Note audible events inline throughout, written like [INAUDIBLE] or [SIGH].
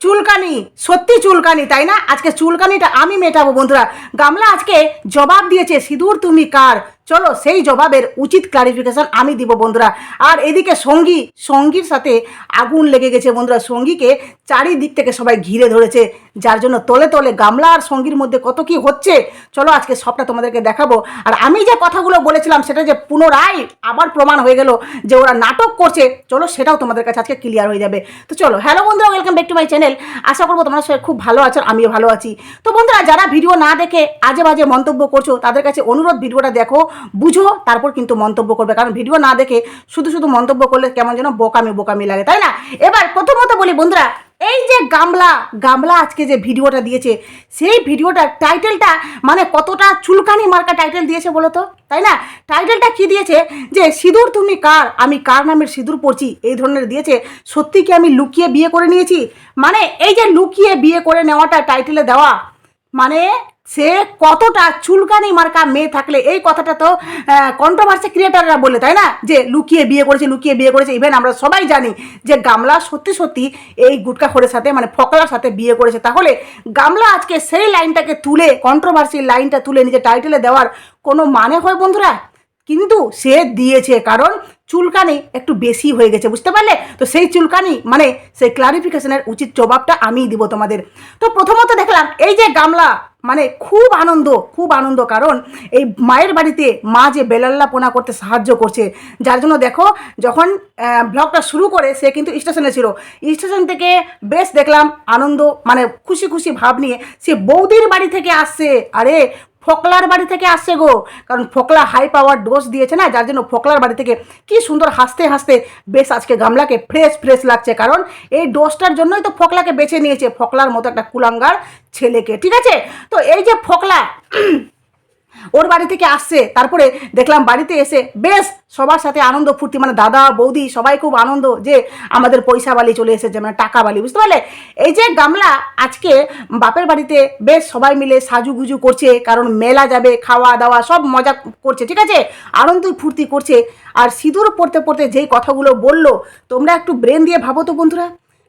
চুলকানি, সত্যি চুলকানি, তাই না? আজকে চুলকানিটা আমি মেটাবো, বন্ধুরা। গামলা আজকে জবাব দিয়েছে, সিঁদুর তুমি কার? চলো সেই জবাবের উচিত ক্লারিফিকেশন আমি দিব বন্ধুরা। আর এদিকে সঙ্গী, সঙ্গীর সাথে আগুন লেগে গেছে বন্ধুরা। সঙ্গীকে চারিদিক থেকে সবাই ঘিরে ধরেছে, যার জন্য তলে তলে গামলা আর সঙ্গীর মধ্যে কত কি হচ্ছে? চলো আজকে সবটা তোমাদেরকে দেখাবো। আর আমি যে কথাগুলো বলেছিলাম সেটা যে পুনরায় আবার প্রমাণ হয়ে গেল যে ওরা নাটক করছে, চলো সেটাও তোমাদের কাছে আজকে ক্লিয়ার হয়ে যাবে। তো চলো হ্যালো বন্ধুরা welcome back to my channel আশা করব তোমরা সবাই খুব ভালো আছো, আমিও ভালো আছি। তো বন্ধুরা, যারা ভিডিও না দেখে আজে বাজে মন্তব্য করছ, তাদের কাছে অনুরোধ ভিডিওটা দেখো। বুঝো, তারপর কিন্তু মন্তব্য করবে। কারণ ভিডিও না দেখে শুধু শুধু মন্তব্য করলে কেমন যেন বোকামি বোকামি লাগে, তাই না? এবার প্রথমত বলি, বন্ধুরা, এই যে গামলা গামলা আজকে যে ভিডিওটা দিয়েছে, সেই ভিডিওটার টাইটেলটা মানে কতটা চুলকানি মার্কা টাইটেল দিয়েছে বলো তো? তাই না? টাইটেলটা কি দিয়েছে? যে সিঁদুর তুমি কার? আমি কার নামের সিঁদুর পড়ছি এই ধরনের দিয়েছে। সত্যি কি আমি লুকিয়ে বিয়ে করে নিয়েছি? মানে এই যে লুকিয়ে বিয়ে করে নেওয়াটা টাইটেলে দেওয়া মানে সে কতটা চুলকানি মার্কা মেয়ে থাকলে? এই কথাটা তো কন্ট্রোভার্সি ক্রিয়েটাররা বলে, তাই না? যে লুকিয়ে বিয়ে করেছে, লুকিয়ে বিয়ে করেছে ইভেন আমরা সবাই জানি যে গামলা সত্যি সত্যি এই গুটকা খোরের সাথে মানে ফকলার সাথে বিয়ে করেছে। তাহলে গামলা আজকে সেই লাইনটাকে তুলে কন্ট্রোভার্সি লাইনটা তুলে নিজে টাইটেলে দেওয়ার কোনো মানে হয় বন্ধুরা? কিন্তু সে দিয়েছে, কারণ চুলকানি একটু বেশি হয়ে গেছে, বুঝতে পারলে? তো সেই চুলকানি মানে সেই ক্লারিফিকেশনের উচিত জবাবটা আমিই দিব তোমাদের। তো প্রথমত দেখলাম, এই যে গামলা মানে খুব আনন্দ খুব আনন্দ, কারণ এই মায়ের বাড়িতে মা যে বেলাল্লাপোনা করতে সাহায্য করছে, যার জন্য দেখো, যখন ব্লগটা শুরু করে, সে কিন্তু স্টেশনে ছিল। স্টেশন থেকে বেশ দেখলাম আনন্দ মানে খুশি খুশি ভাব নিয়ে সে বৌদির বাড়ি থেকে আসছে। আরে ফোকলার বাড়ি থেকে আসছে গো। কারণ ফোকলা হাই পাওয়ার ডোজ দিয়েছে না, যার জন্য ফোকলার বাড়ি থেকে কি সুন্দর হাসতে হাসতে বেশ আজকে গামলাকে ফ্রেশ ফ্রেশ লাগছে। কারণ এই ডোজটার জন্যই তো ফোকলাকে বেছে নিয়েছে ফোকলার মতো একটা কুলাঙ্গার ছেলেকে, ঠিক আছে? তো এই যে ফোকলা ওর বাড়ি থেকে আসছে, তারপরে দেখলাম বাড়িতে এসে বেশ সবার সাথে আনন্দ ফুর্তি মানে দাদা, বৌদি সবাই খুব আনন্দ যে আমাদের পয়সা বালি চলে এসেছে মানে টাকা বালি, বুঝতে পারলে? এই যে গামলা, আজকে বাপের বাড়িতে বেশ সবাই মিলে সাজুগুজু করছে, কারণ মেলা যাবে, খাওয়া দাওয়া সব মজা করছে, ঠিক আছে? আনন্দ ফুর্তি করছে। আর সিঁদুর পড়তে পড়তে যেই কথাগুলো বলল, তোমরা একটু ব্রেন দিয়ে ভাবো তো বন্ধুরা,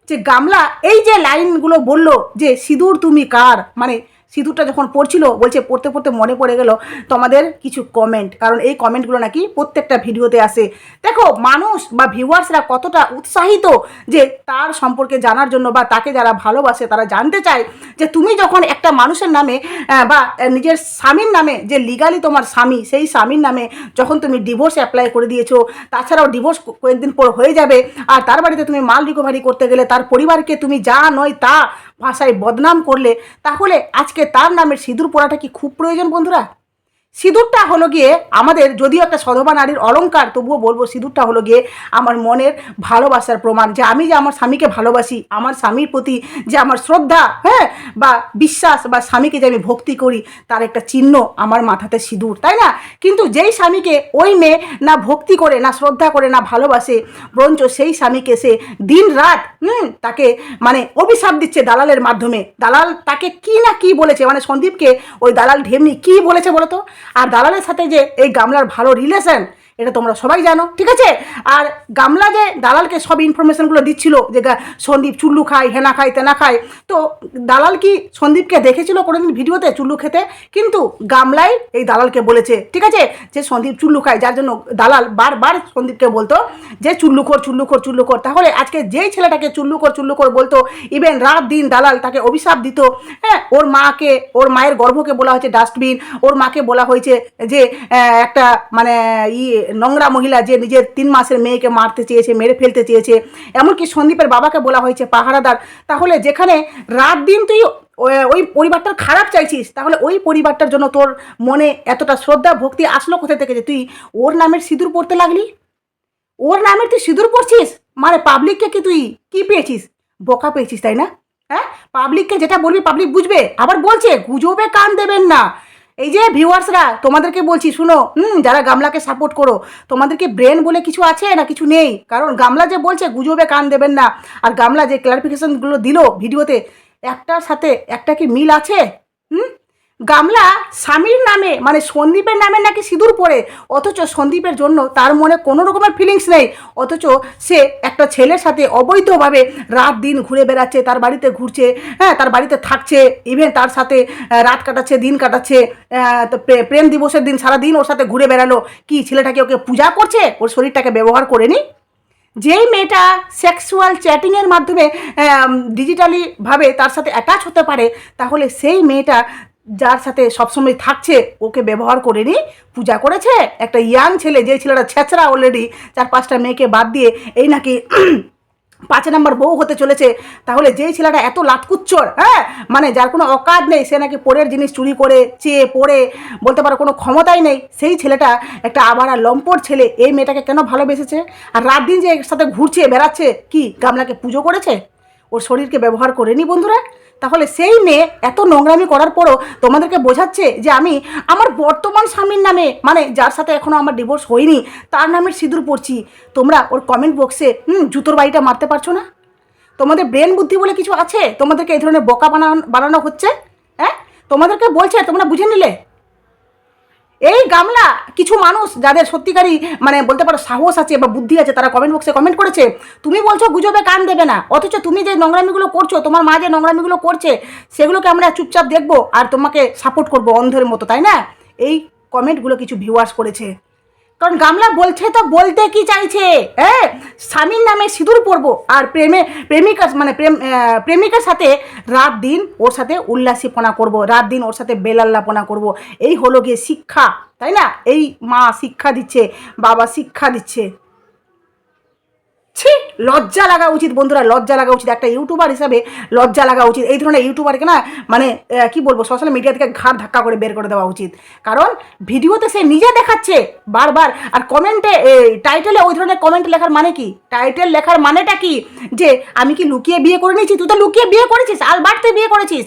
যে গামলা, এই যে লাইনগুলো বলল যে সিঁদুর তুমি কার? মানে সিঁদুরটা যখন পড়ছিল, বলছে, পড়তে পড়তে মনে পড়ে গেল তোমাদের কিছু কমেন্ট কারণ এই কমেন্টগুলো নাকি প্রত্যেকটা ভিডিওতে আসে। দেখো, মানুষ বা ভিউয়ার্সরা কতটা উৎসাহিত যে তার সম্পর্কে জানার জন্য বা তাকে যারা ভালোবাসে, তারা জানতে চায় যে তুমি যখন একটা মানুষের নামে বা নিজের স্বামীর নামে, যে লিগালি তোমার স্বামী, সেই স্বামীর নামে যখন তুমি ডিভোর্স অ্যাপ্লাই করে দিয়েছ, তাছাড়াও ডিভোর্স কয়েকদিন পর হয়ে যাবে, আর তার বাড়িতে তুমি মাল রিকভারি করতে গেলে তার পরিবারকে তুমি যা নয় তা ভাষায় বদনাম করলে তাহলে আজকে তার নামের সিঁদুর পড়াটা কি খুব প্রয়োজন বন্ধুরা? সিঁদুরটা হলো গিয়ে আমাদের যদিও একটা সধবা নারীর অলংকার, তবুও বলব সিঁদুরটা হলো গিয়ে আমার মনের ভালোবাসার প্রমাণ। যে আমি যে আমার স্বামীকে ভালোবাসি, আমার স্বামীর প্রতি যে আমার শ্রদ্ধা হ্যাঁ বা বিশ্বাস বা স্বামীকে যে আমি ভক্তি করি, তার একটা চিহ্ন আমার মাথাতে সিঁদুর, তাই না? কিন্তু যেই স্বামীকে ওই মেয়ে না ভক্তি করে, না শ্রদ্ধা করে, না ভালোবাসে, বরঞ্চ সেই স্বামীকে সে দিন রাত, হুম, তাকে মানে অভিশাপ দিচ্ছে দালালের মাধ্যমে। দালাল তাকে কি না কি বলেছে? মানে সন্দীপকে ওই দালাল ঢেমনি কি বলেছে বলো তো? আর দালালের সাথে যে এই গামলার ভালো রিলেশন এটা তোমরা সবাই জানো, ঠিক আছে? আর গামলা যে দালালকে সব ইনফরমেশনগুলো দিচ্ছিল, যে সন্দীপ চুল্লু খায়, হেনা খায়, তেনা খায়, তো দালাল কি সন্দীপকে দেখেছিল কোনোদিন ভিডিওতে চুল্লু খেতে? কিন্তু গামলাই এই দালালকে বলেছে, ঠিক আছে? যে সন্দীপ চুল্লু খায়, যার জন্য দালাল বারবার সন্দীপকে বলতো যে চুল্লু খোর, চুল্লু চুল্লুখোর চুল্লুখোর চুল্লুখোর তাহলে আজকে যেই ছেলেটাকে চুল্লুখোর চুল্লুখোর বলতো ইভেন রাত দিন দালাল তাকে অভিশাপ দিত হ্যাঁ? ওর মাকে, ওর মায়ের গর্ভকে বলা হয়েছে ডাস্টবিন ওর মাকে বলা হয়েছে যে একটা মানে ই নোংরা মহিলা যে নিজের তিন মাসের মেয়েকে মারতে চেয়েছে, মেরে ফেলতে চেয়েছে, এমনকি সন্দীপের বাবাকে বলা হয়েছে, পাহারাদার, তাহলে যেখানে রাত দিন তুই ওই- পরিবারটার খারাপ চাইছিস, তাহলে ওই পরিবারটার জন্য তোর মনে এতটা শ্রদ্ধা, ভক্তি আসলো কোথা থেকে যে তুই ওর নামের সিঁদুর পড়তে লাগলি? ওর নামের তুই সিঁদুর পড়ছিস মানে পাবলিককে কি তুই কি পেয়েছিস? বোকা পেয়েছিস, তাই না? হ্যাঁ? পাবলিককে যেটা বলবি পাবলিক বুঝবে, আবার বলছে, গুজবে কান দেবেন না। এই যে ভিউয়ার্সরা, তোমাদেরকে বলছি, শুনো, হুম, যারা গামলাকে সাপোর্ট করো, তোমাদেরকে ব্রেন বলে কিছু আছে না কিছু নেই? কারণ গামলা যে বলছে, গুজবে কান দেবেন না। আর গামলা যে ক্লারিফিকেশনগুলো দিল ভিডিওতে, একটার সাথে একটা কি মিল আছে? হুম? গামলা স্বামীর নামে মানে সন্দীপের নামে নাকি সিঁদুর পরে অথচ সন্দীপের জন্য তার মনে কোনো রকমের ফিলিংস নেই। অথচ সে একটা ছেলের সাথে অবৈধভাবে রাত দিন ঘুরে বেড়াচ্ছে, তার বাড়িতে ঘুরছে হ্যাঁ তার বাড়িতে থাকছে ইভেন তার সাথে রাত কাটাচ্ছে, দিন কাটাচ্ছে প্রেম দিবসের দিন সারা দিন ওর সাথে ঘুরে বেড়ালো। কি ছেলেটাকে ওকে পূজা করছে? ওর শরীরটাকে ব্যবহার করে নি যেই মেয়েটা সেক্সুয়াল চ্যাটিংয়ের মাধ্যমে ডিজিটালি ভাবে তার সাথে অ্যাটাচ হতে পারে, তাহলে সেই মেয়েটা যার সাথে সবসময় থাকছে, ওকে ব্যবহার করে নি পূজা করেছে। একটা ইয়াং ছেলে যে ছেলেটা ছেঁচড়া অলরেডি চার পাঁচটা মেয়েকে বাদ দিয়ে এই নাকি পাঁচ নাম্বার বউ হতে চলেছে, তাহলে যেই ছেলেটা এত লাতকুচ্চর হ্যাঁ? মানে যার কোনো অকাজ নেই, সে নাকি পরের জিনিস চুরি করে, চেয়ে পড়ে, বলতে পারো কোনো ক্ষমতাই নেই, সেই ছেলেটা একটা আবার লম্পট ছেলে, এই মেয়েটাকে কেন ভালোবেসেছে? আর রাত দিন যে এর সাথে ঘুরছে, বেড়াচ্ছে, কি, গামলাকে পুজো করেছে? ওর শরীরকে ব্যবহার করেনি বন্ধুরা। তাহলে সেই মেয়ে এত নোংরামি করার পরও তোমাদেরকে বোঝাচ্ছে যে আমি আমার বর্তমান স্বামীর নামে মানে যার সাথে এখনও আমার ডিভোর্স হয়নি, তার নামের সিঁদুর পড়ছি। তোমরা ওর কমেন্ট বক্সে হুম, জুতোর বাড়িটা মারতে পারছ না? তোমাদের ব্রেন বুদ্ধি বলে কিছু আছে? তোমাদেরকে এই ধরনের বোকা বানানো বানানো হচ্ছে? হ্যাঁ? তোমাদেরকে বলছে, তোমরা বুঝে নিলে? এই গামলা, কিছু মানুষ যাদের সত্যিকারই মানে বলতে পারো সাহস আছে বা বুদ্ধি আছে, তারা কমেন্ট বক্সে কমেন্ট করেছে, তুমি বলছো গুজবে কান দেবে না, অথচ তুমি যে নোংরামিগুলো করছ, তোমার মা যে নোংরামিগুলো করছে, সেগুলোকে আমরা চুপচাপ দেখব আর তোমাকে সাপোর্ট করব অন্ধের মতো, তাই না? এই কমেন্টগুলো কিছু ভিউয়ার্স করেছে। কারণ গামলা বলছে তো বলতে কি চাইছে? হ্যাঁ? স্বামীর নামে সিঁদুর পরবো আর প্রেমে প্রেমিকার মানে প্রেম প্রেমিকার সাথে রাত দিন ওর সাথে উল্লাসীপনা করব, রাত দিন ওর সাথে বেলাল্লাপনা করব। এই হলো গিয়ে শিক্ষা, তাই না? এই মা শিক্ষা দিচ্ছে, বাবা শিক্ষা দিচ্ছে। ছি, লজ্জা লাগা উচিত বন্ধুরা, লজ্জা লাগা উচিত। একটা ইউটিউবার হিসাবে লজ্জা লাগা উচিত। এই ধরনের ইউটিউবারকে না মানে কি বলব সোশ্যাল মিডিয়া থেকে ঘাড় ধাক্কা করে বের করে দেওয়া উচিত। কারণ, ভিডিওতে সে নিজে দেখাচ্ছে, বারবার। আর কমেন্টে টাইটেলে ওই ধরনের কমেন্ট লেখার মানে কি? টাইটেল লেখার মানেটা কি? যে, আমি কি লুকিয়ে বিয়ে করে নিয়েছি? তুই তো লুকিয়ে বিয়ে করেছিস আলবার্ট তুই বিয়ে করেছিস।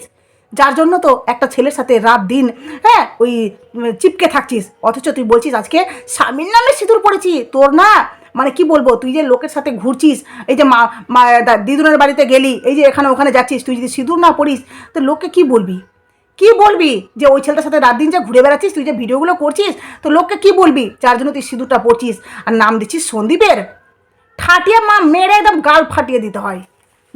যার জন্য তো একটা ছেলের সাথে রাত দিন হ্যাঁ ওই চিপকে থাকছিস। অথচ তুই বলছিস, আজকে স্বামীর নামে সিঁদুর পড়েছি। তোর না মানে কি বলব, তুই যে লোকের সাথে ঘুরছিস, এই যে মা দিদুনের বাড়িতে গেলি, এই যে এখানে ওখানে যাচ্ছিস, তুই যদি সিঁদুর না পড়িস, তো লোককে কি বলবি? কি বলবি যে ওই ছেলেটার সাথে রাত দিন যা ঘুরে বেড়াচ্ছিস, তুই যে ভিডিওগুলো করছিস, তো লোককে কি বলবি? যার জন্য তুই সিঁদুরটা পড়ছিস, আর নাম দিচ্ছিস সন্দীপের? ঠাটিয়ে মা মেরে একদম গাল ফাটিয়ে দিতে হয়।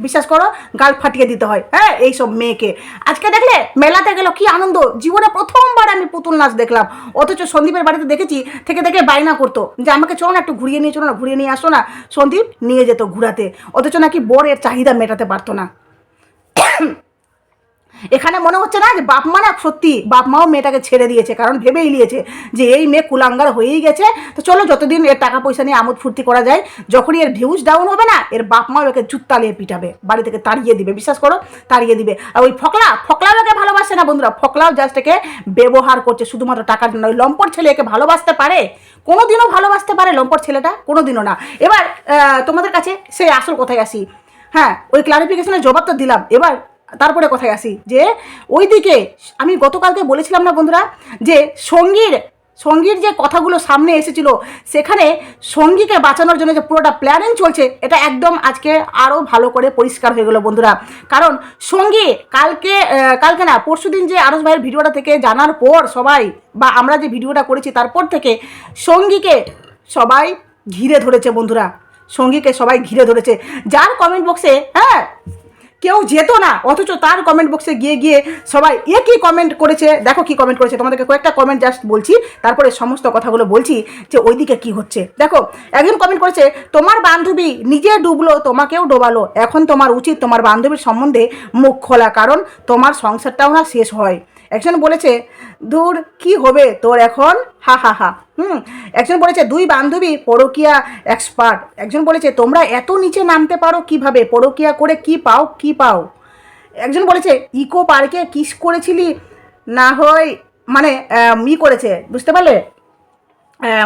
বিশ্বাস করো, গাল ফাটিয়ে দিতে হয় হ্যাঁ? এইসব মেয়েকে। আজকে দেখলে মেলাতে গেল, কি আনন্দ! জীবনে প্রথমবার আমি পুতুল নাচ দেখলাম। অথচ সন্দীপের বাড়িতে দেখেছি, থেকে থেকে বায়না করতো, যে আমাকে চলো না, একটু ঘুরিয়ে নিয়ে চলো না, ঘুরিয়ে নিয়ে আসো না। সন্দীপ নিয়ে যেত ঘুরাতে। অথচ নাকি বরের চাহিদা মেটাতে পারতো না। এখানে মনে হচ্ছে না যে বাপ মা না সত্যি বাপ মাও মেয়েটাকে ছেড়ে দিয়েছে, কারণ ভেবেই নিয়েছে যে এই মেয়ে কুলাঙ্গার হয়েই গেছে। তো চলো যতদিন এর টাকা পয়সা নিয়ে আমোদ ফুর্তি করা যায়, যখনই এর ভিউজ ডাউন হবে না, এর বাপ মাও একে জুত্তা নিয়ে পিটাবে, বাড়ি থেকে তাড়িয়ে দিবে, বিশ্বাস করো? তাড়িয়ে দিবে। আর ওই ফকলা, ফকলাও একে ভালোবাসে না বন্ধুরা, ফকলাও জাস্ট একে ব্যবহার করছে, শুধুমাত্র টাকার জন্য। ওই লম্পট ছেলে একে ভালোবাসতে পারে? কোনোদিনও ভালোবাসতে পারে লম্পট ছেলেটা? কোনোদিনও না। এবার তোমাদের কাছে সেই আসল কোথায় আসি। হ্যাঁ ওই ক্লারিফিকেশনের জবাব তো দিলাম। এবার তারপরে কথায় আসি যে ওইদিকে আমি গতকালকে বলেছিলাম না বন্ধুরা, যে সঙ্গীর সঙ্গীর যে কথাগুলো সামনে এসেছিল, সেখানে সঙ্গীকে বাঁচানোর জন্য যে পুরোটা প্ল্যানিং চলছে, এটা একদম আজকে আরও ভালো করে পরিষ্কার হয়ে গেল বন্ধুরা। কারণ সঙ্গী, কালকে কালকে না, পরশুদিন যে আরস ভাইয়ের ভিডিওটা থেকে জানার পর সবাই, বা আমরা যে ভিডিওটা করেছি তারপর থেকে সঙ্গীকে সবাই ঘিরে ধরেছে বন্ধুরা। সঙ্গীকে সবাই ঘিরে ধরেছে। যার কমেন্ট বক্সে হ্যাঁ কেউ যেত না, অথচ তার কমেন্ট বক্সে গিয়ে গিয়ে সবাই একই কমেন্ট করেছে, দেখো কি কমেন্ট করেছে। তোমাদেরকে কয়েকটা কমেন্ট জাস্ট বলছি, তারপরে সমস্ত কথাগুলো বলছি যে ওইদিকে কি হচ্ছে। দেখো, একজন কমেন্ট করেছে, তোমার বান্ধবী নিজে ডুবলো, তোমাকেও ডোবালো। এখন তোমার উচিত তোমার বান্ধবীর সম্বন্ধে মুখ খোলা, কারণ তোমার সংসারটাও না শেষ হয়। একজন বলেছে দূর কি হবে তোর এখন? হা হা হা। হুম। একজন বলেছে, দুই বান্ধবী পরকিয়া এক্সপার্ট একজন বলেছে, তোমরা এত নিচে নামতে পারো কীভাবে? পরকিয়া করে কি পাও কি পাও? একজন বলেছে, ইকো পার্কে কিস করেছিলি? না হয় মানে মি করেছে, বুঝতে পারলে?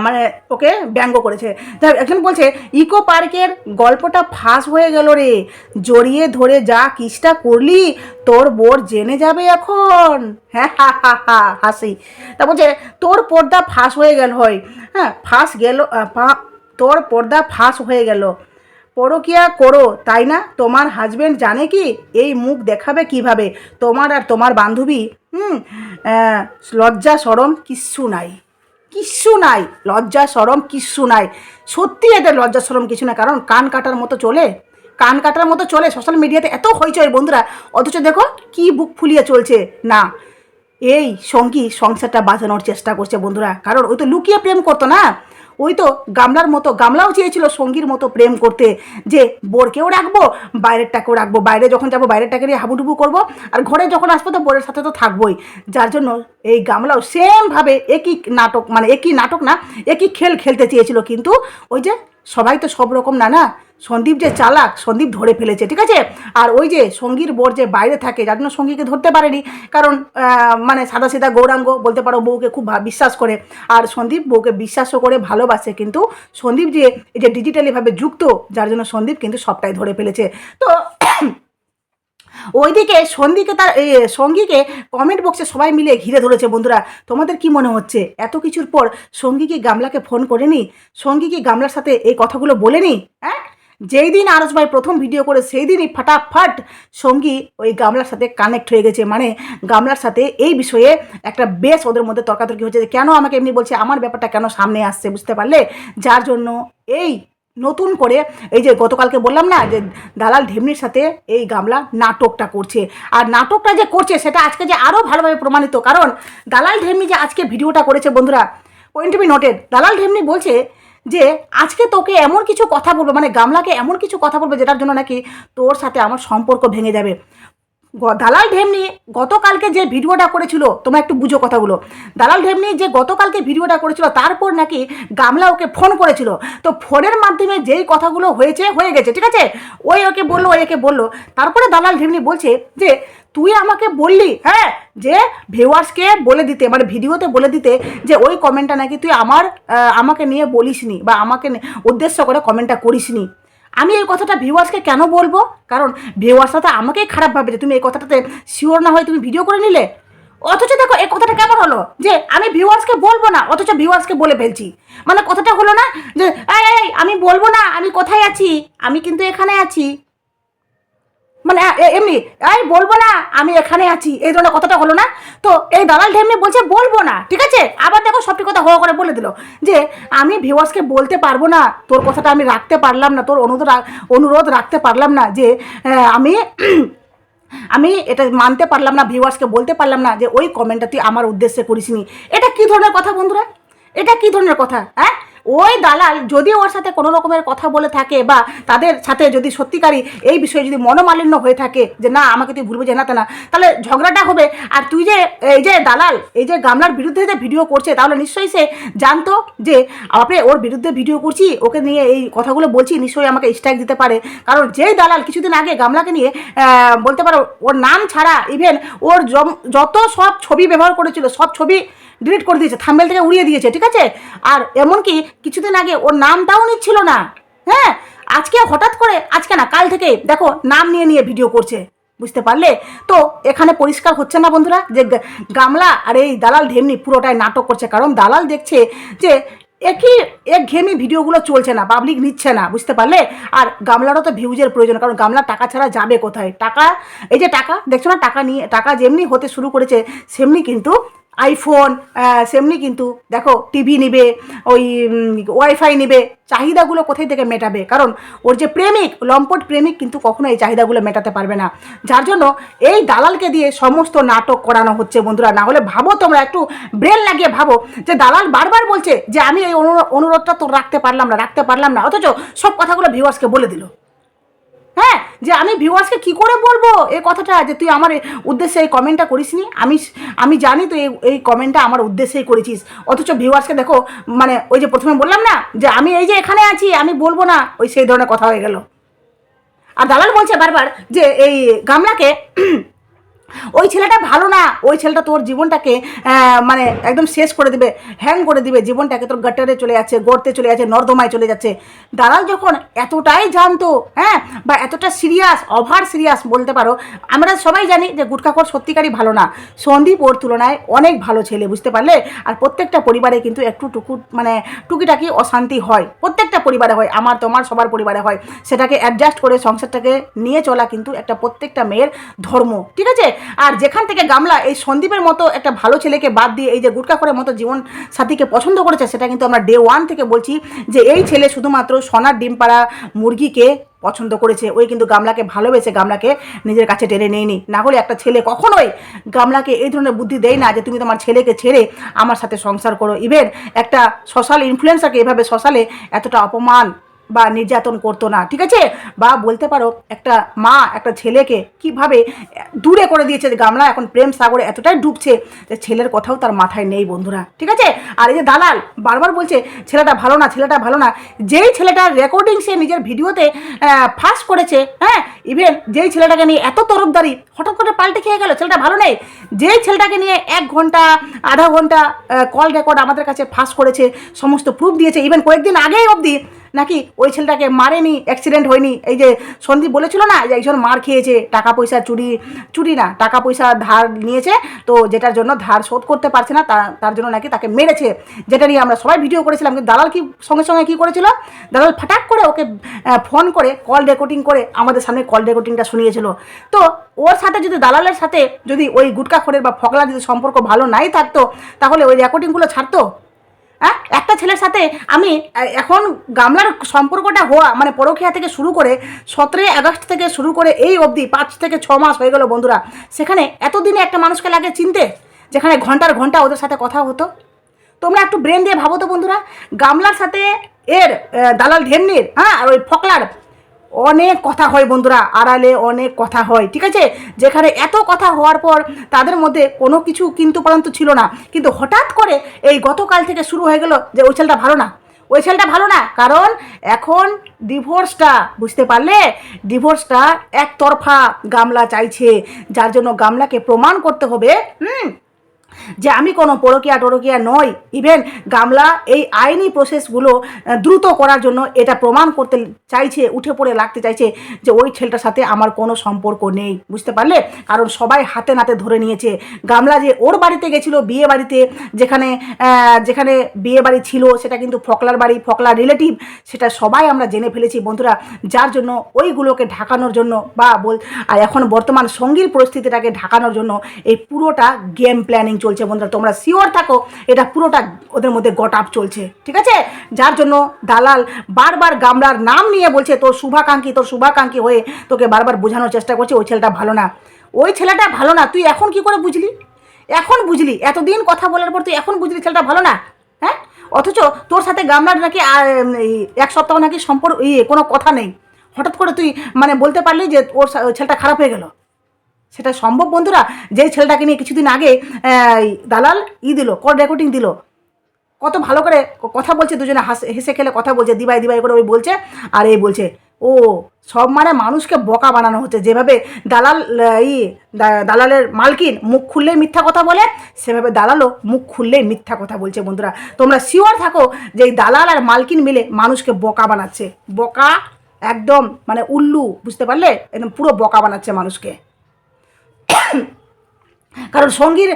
মানে ওকে ব্যঙ্গ করেছে। যাই একজন বলছে, ইকো পার্কের গল্পটা ফাঁস হয়ে গেল রে। জড়িয়ে ধরে যা কিসটা করলি, তোর বোর জেনে যাবে এখন। হ্যাঁ হা হা হা, হাসি। তা বলছে, তোর পর্দা ফাঁস হয়ে গেল, হয়। হ্যাঁ ফাঁস গেল তোর পর্দা ফাঁস হয়ে গেল। পরকিয়া করো, তাই না? তোমার হাজব্যান্ড জানে কি? এই মুখ দেখাবে কীভাবে? তোমার আর তোমার বান্ধবী, হুম লজ্জা সরম কিচ্ছু নাই। কিচ্ছু নাই, লজ্জা, সরম কিচ্ছু নাই। সত্যি এদের লজ্জা, সরম কিছু নাই, কারণ কান কাটার মতো চলে। কান কাটার মতো চলে সোশ্যাল মিডিয়াতে এত হইচই বন্ধুরা, অথচ দেখো কি বুক ফুলিয়ে চলছে। না, এই সঙ্গী সংসারটা বাঁচানোর চেষ্টা করছে বন্ধুরা, কারণ ওই তো লুকিয়ে প্রেম করতো না। ওই তো গামলার মতো, গামলাও চেয়েছিল সঙ্গীর মতো প্রেম করতে যে বোরকেও রাখব, বাইরেরটাকেও রাখব। বাইরে যখন যাব, বাইরেরটাকে নিয়ে হাবুডুবু করব আর ঘরে যখন আসব তো বোরের সাথে তো থাকবোই। যার জন্য এই গামলাও সেমভাবে একই নাটক মানে একই নাটক না, একই খেল খেলতে চেয়েছিল। কিন্তু ওই যে সবাই তো সব রকম না না সন্দীপ যে চালাক, সন্দীপ ধরে ফেলেছে, ঠিক আছে? আর ওই যে সঙ্গীর বর যে বাইরে থাকে, যার জন্য সঙ্গীকে ধরতে পারেনি, কারণ মানে সাদা সিধা গৌরাঙ্গ বলতে পারো বউকে খুব বিশ্বাস করে। আর সন্দীপ বউকে বিশ্বাসও করে, ভালোবাসে, কিন্তু সন্দীপ যে, এই যে ডিজিটালিভাবে যুক্ত, যার জন্য সন্দীপ কিন্তু সবটাই ধরে ফেলেছে। তো ওইদিকে সন্দীকে তার সঙ্গীকে কমেন্ট বক্সে সবাই মিলে ঘিরে ধরেছে, বন্ধুরা। তোমাদের কি মনে হচ্ছে? এত কিছুর পর সঙ্গী কি গামলাকে ফোন করেনি? সঙ্গী কি গামলার সাথে এই কথাগুলো বলে বলেনি? হ্যাঁ? যেই দিন আরস ভাই প্রথম ভিডিও করে সেই দিনই ফাটাফাট সঙ্গী ওই গামলার সাথে কানেক্ট হয়ে গেছে। মানে গামলার সাথে এই বিষয়ে একটা বেশ ওদের মধ্যে তর্কাতর্কি হচ্ছে যে, কেন আমাকে এমনি বলছে? আমার ব্যাপারটা কেন সামনে আসছে? বুঝতে পারলে? যার জন্য এই নতুন করে, এই যে গতকালকে বললাম না যে দালাল ঢেমনির সাথে এই গামলা নাটকটা করছে। আর নাটকটা যে করছে, সেটা আজকে যে আরও ভালোভাবে প্রমাণিত। কারণ দালাল ঢেমনি যে আজকে ভিডিওটা করেছে বন্ধুরা পয়েন্ট বি নোটেড দালাল ঢেমনি বলছে যে আজকে তোকে এমন কিছু কথা বলবে মানে গামলাকে এমন কিছু কথা বলবে যেটার জন্য নাকি তোর সাথে আমার সম্পর্ক ভেঙে যাবে। দালাল ঢেমনি গতকালকে যে ভিডিওটা করেছিল, তোমরা একটু বুঝো কথাগুলো। দালাল ঢেমনি যে গতকালকে ভিডিওটা করেছিল, তারপর নাকি গামলা ওকে ফোন করেছিল। তো ফোনের মাধ্যমে যেই কথাগুলো হয়েছে, হয়ে গেছে, ঠিক আছে? ওই ওকে বলল, ওই একে বলল। তারপরে দালাল ঢেমনি বলছে যে, তুই আমাকে বললি হ্যাঁ যে ভিউয়ার্সকে বলে দিতে মানে ভিডিওতে বলে দিতে যে ওই কমেন্টটা নাকি তুই আমার আমাকে নিয়ে বলিসনি বা আমাকে উদ্দেশ্য করে কমেন্টটা করিসনি। আমি এই কথাটা ভিউয়ার্সকে কেন বলব? কারণ ভিউয়ার্সরা তো আমাকেই খারাপ ভাবে যে তুমি এই কথাটাতে শিওর না হয় তুমি ভিডিও করে নিলে। অথচ দেখো, এই কথাটা কেমন হলো? যে আমি ভিউয়ার্সকে বলব না, অথচ ভিউয়ার্সকে বলে ফেলছি। মানে কথাটা হলো না যে এই, আমি বলব না, আমি কোথায় আছি? আমি কিন্তু এখানে আছি। মানে এমনি, এই বলব না, আমি এখানে আছি, এই ধরনের কথাটা হলো না। তো এই দালাল ঢেমনি বলছে, বলব না, ঠিক আছে? আবার দেখো সবটি কথা হওয়া করে বলে দিল, যে আমি ভিউয়ার্সকে বলতে পারব না, তোর কথাটা আমি রাখতে পারলাম না, তোর অনুরোধ অনুরোধ রাখতে পারলাম না, যে আমি [CLEARS THROAT] আমি এটা মানতে পারলাম না ভিউয়ার্সকে বলতে পারলাম না, যে ওই কমেন্টটা তুই আমার উদ্দেশ্যে করিসনি। এটা কি ধরনের কথা বন্ধুরা? এটা কি ধরনের কথা? হ্যাঁ? ওই দালাল যদি ওর সাথে কোনো রকমের কথা বলে থাকে বা তাদের সাথে যদি সত্যিকারই এই বিষয়ে যদি মনোমালিন্য হয়ে থাকে যে না, আমাকে তুই ভুলবো জানাতে না তাহলে ঝগড়াটা হবে। আর তুই যে, এই যে দালাল, এই যে গামলার বিরুদ্ধে যে ভিডিও করছে, তাহলে নিশ্চয়ই সে জানতো যে আপনি ওর বিরুদ্ধে ভিডিও করছি, ওকে নিয়ে এই কথাগুলো বলছি, নিশ্চয়ই আমাকে স্ট্রাইক দিতে পারে। কারণ যেই দালাল কিছুদিন আগে গামলাকে নিয়ে বলতে পারো, ওর নাম ছাড়া ইভেন ওর যত সব ছবি ব্যবহার করেছিল, সব ছবি ডিলিট করে দিয়েছে থাম্বেল থেকে উড়িয়ে দিয়েছে, ঠিক আছে? আর এমনকি কিছুদিন আগে ওর নামটাও নিচ্ছিল না। হ্যাঁ? আজকে হঠাৎ করে, আজকে না, কাল থেকে, দেখো, নাম নিয়ে নিয়ে ভিডিও করছে, বুঝতে পারলে? তো এখানে পরিষ্কার হচ্ছে না বন্ধুরা? যে গামলা আর এই দালাল ঢেমনি পুরোটাই নাটক করছে, কারণ দালাল দেখছে যে একই এক ঘেমি ভিডিওগুলো চলছে না পাবলিক নিচ্ছে না, বুঝতে পারলে? আর গামলারও তো ভিউজের প্রয়োজন, কারণ গামলার টাকা ছাড়া যাবে কোথায়? টাকা, এই যে টাকা, দেখছ না, টাকা নিয়ে, টাকা যেমনি হতে শুরু করেছে, সেমনি কিন্তু আইফোন সেমনি কিন্তু, দেখো টিভি নিবে, ওই ওয়াইফাই নিবে, চাহিদাগুলো কোথায় থেকে মেটাবে? কারণ, ওর যে প্রেমিক, লম্পট প্রেমিক কিন্তু কখনো এই চাহিদাগুলো মেটাতে পারবে না। যার জন্য এই দালালকে দিয়ে সমস্ত নাটক করানো হচ্ছে, বন্ধুরা। না হলে ভাবো তোমরা, একটু ব্রেন লাগিয়ে ভাবো যে দালাল বারবার বলছে যে, আমি এই অনুরো- অনুরোধটা তো রাখতে পারলাম না, রাখতে পারলাম না। অথচ সব কথাগুলো ভিউয়ার্সকে বলে দিল। হ্যাঁ যে আমি ভিউয়ার্সকে কি করে বলব? এই কথাটা যে তুই আমার উদ্দেশ্যে এই কমেন্টটা করিসনি। আমি আমি জানি তুই এই কমেন্টটা আমার উদ্দেশ্যেই করেছিস। অথচ ভিউয়ার্সকে দেখো মানে ওই যে প্রথমে বললাম না, যে আমি এই যে এখানে আছি, আমি বলব না, ওই সেই ধরনের কথা হয়ে গেল। আর দালাল বলছে বারবার যে এই গামলাকে ওই ছেলেটা ভালো না। ওই ছেলেটা তোর জীবনটাকে মানে একদম শেষ করে দিবে হ্যাং করে দিবে। জীবনটাকে তোর গাটারে চলে যাচ্ছে, গড়তে চলে যাচ্ছে, নর্দমায় চলে যাচ্ছে। দালাল যখন এতটাই জানতো হ্যাঁ বা এতটা সিরিয়াস ওভার সিরিয়াস বলতে পারো, আমরা সবাই জানি যে গুটখাখোর সত্যিকারই ভালো না। সন্দীপ ওর তুলনায় অনেক ভালো ছেলে, বুঝতে পারলে? আর প্রত্যেকটা পরিবারে কিন্তু একটু টুকু মানে টুকিটাকি অশান্তি হয়। প্রত্যেকটা পরিবারে হয়, আমার তোমার সবার পরিবারে হয়। সেটাকে অ্যাডজাস্ট করে সংসারটাকে নিয়ে চলা কিন্তু একটা প্রত্যেকটা মেয়ের ধর্ম, ঠিক আছে? আর যেখান থেকে গামলা, এই সন্দীপের মতো একটা ভালো ছেলেকে বাদ দিয়ে এই যে গুটকা করে মতো জীবন সাথীকে পছন্দ করেছে, সেটা কিন্তু আমরা ডে ওয়ান থেকে বলছি যে এই ছেলে শুধুমাত্র সোনার ডিম পাড়া মুরগিকে পছন্দ করেছে। ওই কিন্তু গামলাকে ভালোবেসে গামলাকে নিজের কাছে টেনে নেয়নি। না হলে একটা ছেলে কখনোই গামলাকে এই ধরনের বুদ্ধি দেয় না যে তুমি তোমার ছেলেকে ছেড়ে আমার সাথে সংসার করো। ইভেন একটা সোশ্যাল ইনফ্লুয়েন্সারকে এভাবে সোশ্যালে এতটা অপমান বা নির্যাতন করতো না, ঠিক আছে? বা বলতে পারো, একটা মা, একটা ছেলেকে কীভাবে দূরে করে দিয়েছে যে গামলা, এখন প্রেম সাগরে এতটাই ডুবছে যে ছেলের কথাও তার মাথায় নেই বন্ধুরা, ঠিক আছে? আর এই যে দালাল, বারবার বলছে, ছেলেটা ভালো না, ছেলেটা ভালো না। যেই ছেলেটার রেকর্ডিং সে নিজের ভিডিওতে ফাঁস করেছে হ্যাঁ? ইভেন যেই ছেলেটাকে নিয়ে এত তরফদারি, হঠাৎ করে পাল্টে খেয়ে গেল, ছেলেটা ভালো নেই? যেই ছেলেটাকে নিয়ে এক ঘণ্টা, আধা ঘণ্টা কল রেকর্ড আমাদের কাছে ফাঁস করেছে, সমস্ত প্রুফ দিয়েছে ইভেন কয়েকদিন আগেই অবধি নাকি ওই ছেলেটাকে মারেনি অ্যাক্সিডেন্ট হয়নি? এই যে সন্দীপ বলেছিল না, যে একজন মার খেয়েছে, টাকা পয়সা, চুরি চুরি না, টাকা পয়সা ধার নিয়েছে, তো যেটার জন্য ধার শোধ করতে পারছে না তার জন্য নাকি তাকে মেরেছে। যেটা নিয়ে আমরা সবাই ভিডিও করেছিলাম, কিন্তু দালাল কি, সঙ্গে সঙ্গে কি করেছিল? দালাল ফাটাক করে ওকে ফোন করে কল রেকর্ডিং করে আমাদের সামনে কল রেকর্ডিংটা শুনিয়েছিল। তো ওর সাথে যদি দালালের সাথে যদি ওই গুটকাখোরের বা ফগলার যদি সম্পর্ক ভালো নাই থাকতো, তাহলে ওই রেকর্ডিংগুলো ছাড়তো? হ্যাঁ একটা ছেলের সাথে আমি এখন গামলার সম্পর্কটা হওয়া মানে পরক্ষিয়া থেকে শুরু করে সতেরোই আগস্ট থেকে শুরু করে এই অবধি পাঁচ থেকে ছ মাস হয়ে গেল বন্ধুরা। সেখানে এতদিনে একটা মানুষকে লাগে চিনতে, যেখানে ঘণ্টার ঘণ্টা ওদের সাথে কথা হতো। তোমরা একটু ব্রেন দিয়ে ভাবো তো বন্ধুরা, গামলার সাথে এর দালাল ঢেমনির হ্যাঁ আর ওই ফকলার অনেক কথা হয় বন্ধুরা, আড়ালে অনেক কথা হয়, ঠিক আছে? যেখানে এত কথা হওয়ার পর তাদের মধ্যে কোনো কিছু কিন্তু পর্যন্ত ছিল না। কিন্তু হঠাৎ করে এই গতকাল থেকে শুরু হয়ে গেল যে ওই ছেলেটা ভালো না। ওই ছেলেটা ভালো না, কারণ এখন ডিভোর্সটা, বুঝতে পারলে? ডিভোর্সটা একতরফা গামলা চাইছে, যার জন্য গামলাকে প্রমাণ করতে হবে, হুম? যে আমি কোনো পরকিয়া টরকিয়া নই। ইভেন গামলা এই আইনি প্রসেসগুলো দ্রুত করার জন্য এটা প্রমাণ করতে চাইছে, উঠে পড়ে লাগতে চাইছে যে ওই ছেলেটার সাথে আমার কোনো সম্পর্ক নেই। বুঝতে পারলে? কারণ সবাই হাতে নাতে ধরে নিয়েছে। গামলা যে ওর বাড়িতে গেছিল, বিয়ে বাড়িতে, যেখানে যেখানে বিয়ে বাড়ি ছিল, সেটা কিন্তু ফকলার বাড়ি, ফকলার রিলেটিভ সেটা সবাই আমরা জেনে ফেলেছি বন্ধুরা। যার জন্য ওইগুলোকে ঢাকানোর জন্য বা বল, আর এখন বর্তমান সঙ্গীর পরিস্থিতিটাকে ঢাকানোর জন্য এই পুরোটা গেম প্ল্যানিং চলছে বন্ধুরা, তোমরা শিওর থাকো, এটা পুরোটা ওদের মধ্যে গট আপ চলছে, ঠিক আছে? যার জন্য দালাল বারবার গামলার নাম নিয়ে বলছে, তোর শুভাকাঙ্ক্ষী তোর শুভাকাঙ্ক্ষী হয়ে তোকে বারবার বোঝানোর চেষ্টা করছে, ওই ছেলেটা ভালো না। ওই ছেলেটা ভালো না, তুই এখন কি করে বুঝলি? এখন বুঝলি, এতদিন কথা বলার পর তুই এখন বুঝলি ছেলেটা ভালো না? হ্যাঁ? অথচ তোর সাথে গামলার নাকি এক সপ্তাহ নাকি সম্পর্ক ইয়ে কোনো কথা নেই। হঠাৎ করে তুই মানে বলতে পারলি যে ওর ছেলেটা খারাপ হয়ে গেল। সেটা সম্ভব বন্ধুরা? যেই ছেলেটাকে নিয়ে কিছুদিন আগে দালাল ই দিল কল রেকর্ডিং দিল। কত ভালো করে কথা বলছে, দুজনে হাসে, হেসে খেলে কথা বলছে, দিবাই দিবাই করে ওই বলছে, আর এই বলছে, ও, সব মানে মানুষকে বকা বানানো হচ্ছে। যেভাবে দালাল, ই দালালের মালকিন মুখ খুললেই মিথ্যা কথা বলে, সেভাবে দালালও মুখ খুললেই মিথ্যা কথা বলছে বন্ধুরা। তোমরা শিওর থাকো যে এই দালাল আর মালকিন মিলে মানুষকে বকা বানাচ্ছে। বোকা একদম মানে উল্লু, বুঝতে পারলে? একদম পুরো বোকা বানাচ্ছে মানুষকে। কারণ সঙ্গীর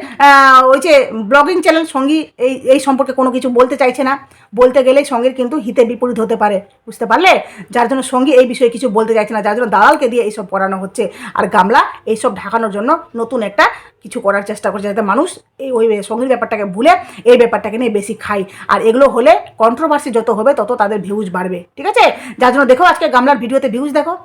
ওই যে ব্লগিং চ্যানেল সঙ্গী এই এই সম্পর্কে কোনো কিছু বলতে চাইছে না। বলতে গেলে সঙ্গীর কিন্তু হিতে বিপরীত হতে পারে। বুঝতে পারলে? যার জন্য সঙ্গী এই বিষয়ে কিছু বলতে চাইছে না, যার জন্য দালালকে দিয়ে এইসব পড়ানো হচ্ছে। আর গামলা এইসব ঢাকানোর জন্য নতুন একটা কিছু করার চেষ্টা করছে, যাতে মানুষ এই ওই সঙ্গীর ব্যাপারটাকে ভুলে এই ব্যাপারটাকে নিয়ে বেশি খায়। আর এগুলো হলে কন্ট্রোভার্সি যত হবে, তত তাদের ভিউজ বাড়বে। ঠিক আছে? যার জন্য দেখো আজকে গামলার ভিডিওতে ভিউজ দেখো।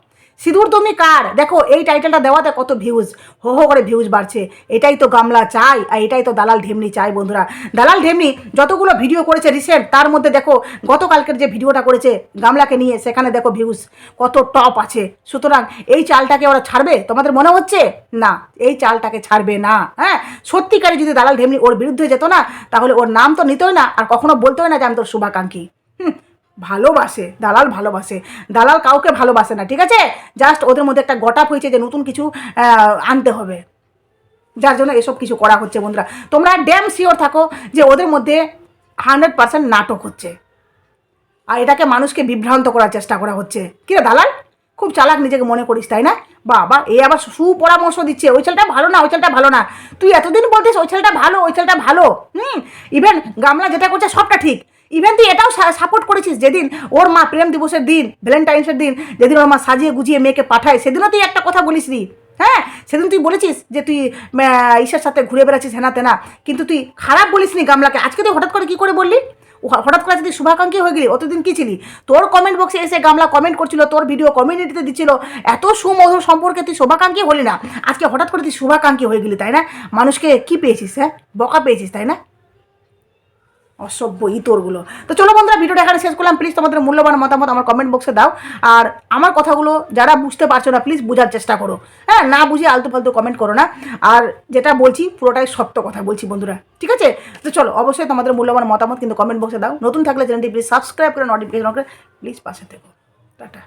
সিঁদুর তুমি কার? দেখো, এই টাইটেলটা দেওয়াতে কত ভিউজ হো হো করে ভিউজ বাড়ছে। এটাই তো গামলা চাই, আর এটাই তো দালাল ঢেমনি চাই, বন্ধুরা। দালাল ঢেমনি যতগুলো ভিডিও করেছে রিসেন্ট তার মধ্যে দেখো, গতকালকের যে ভিডিওটা করেছে গামলাকে নিয়ে, সেখানে দেখো ভিউজ কত টপ আছে। সুতরাং এই চালটাকে ওরা ছাড়বে? তোমাদের মনে হচ্ছে? না, এই চালটাকে ছাড়বে না। হ্যাঁ সত্যিকারে যদি দালাল ঢেমনি ওর বিরুদ্ধে যেত না, তাহলে ওর নাম তো নিতই না, আর কখনো বলতোই না যে আমি তোর শুভাকাঙ্ক্ষী। হুম ভালোবাসে, দালাল ভালোবাসে। দালাল কাউকে ভালোবাসে না, ঠিক আছে? জাস্ট ওদের মধ্যে একটা গটাপ হয়েছে যে নতুন কিছু আনতে হবে। যার জন্য এসব কিছু করা হচ্ছে বন্ধুরা। তোমরা ড্যাম শিওর থাকো যে ওদের মধ্যে হান্ড্রেড পার্সেন্ট নাটক হচ্ছে। আর এটাকে মানুষকে বিভ্রান্ত করার চেষ্টা করা হচ্ছে। কিরে দালাল? খুব চালাক নিজেকে মনে করিস, তাই না? বাবা, এ আবার সুপরামর্শ দিচ্ছে, ওই ছেলেটা ভালো না, ওই ছেলেটা ভালো না। তুই এতদিন বলতিস, ওই ছেলেটা ভালো, ওই ছেলেটা ভালো। হুম ইভেন গামলা যেটা করছে সবটা ঠিক। ইভেন তুই এটাও সাপোর্ট করেছিস যেদিন ওর মা প্রেম দিবসের দিন ভ্যালেন্টাইন্সের দিন, যেদিন ওর মা সাজিয়ে গুজিয়ে মেয়েকে পাঠায়, সেদিনও তুই একটা কথা বলিস নি। হ্যাঁ? সেদিন তুই বলেছিস যে তুই ঈশার সাথে ঘুরে বেড়াচ্ছিস হেনা তেনা। কিন্তু তুই খারাপ বলিস নি গামলাকে। আজকে তুই হঠাৎ করে কি করে বললি? হঠাৎ করে যদি শুভাকাঙ্ক্ষী হয়ে গেলি, অতদিন কি ছিলি? তোর কমেন্ট বক্সে এসে গামলা কমেন্ট করছিল, তোর ভিডিও কমিউনিটিতে দিচ্ছিল, এত সুমধুর সম্পর্কে তুই শুভাকাঙ্ক্ষী হলি না। আজকে হঠাৎ করে তুই শুভাকাঙ্ক্ষী হয়ে গেলি, তাই না? মানুষকে কি পেয়েছিস হ্যাঁ? বকা পেয়েছিস, তাই না? অসভ্য ইতরগুলো তো চলো বন্ধুরা, ভিডিওটা এখানে শেষ করলাম। প্লিজ তোমাদের মূল্যবান মতামত আমার কমেন্ট বক্সে দাও। আর আমার কথাগুলো যারা বুঝতে পারছ না প্লিজ বোঝার চেষ্টা করো। হ্যাঁ না বুঝে আলতু ফালতু কমেন্ট করো না। আর যেটা বলছি, পুরোটাই সত্য কথা বলছি বন্ধুরা। ঠিক আছে? তো চলো, অবশ্যই তোমাদের মূল্যবান মতামত কিন্তু কমেন্ট বক্সে দাও। নতুন থাকলে চ্যানেলটি প্লিজ সাবস্ক্রাইব করে নোটিফিকেশন করে প্লিজ পাশে থেকো। টাটা।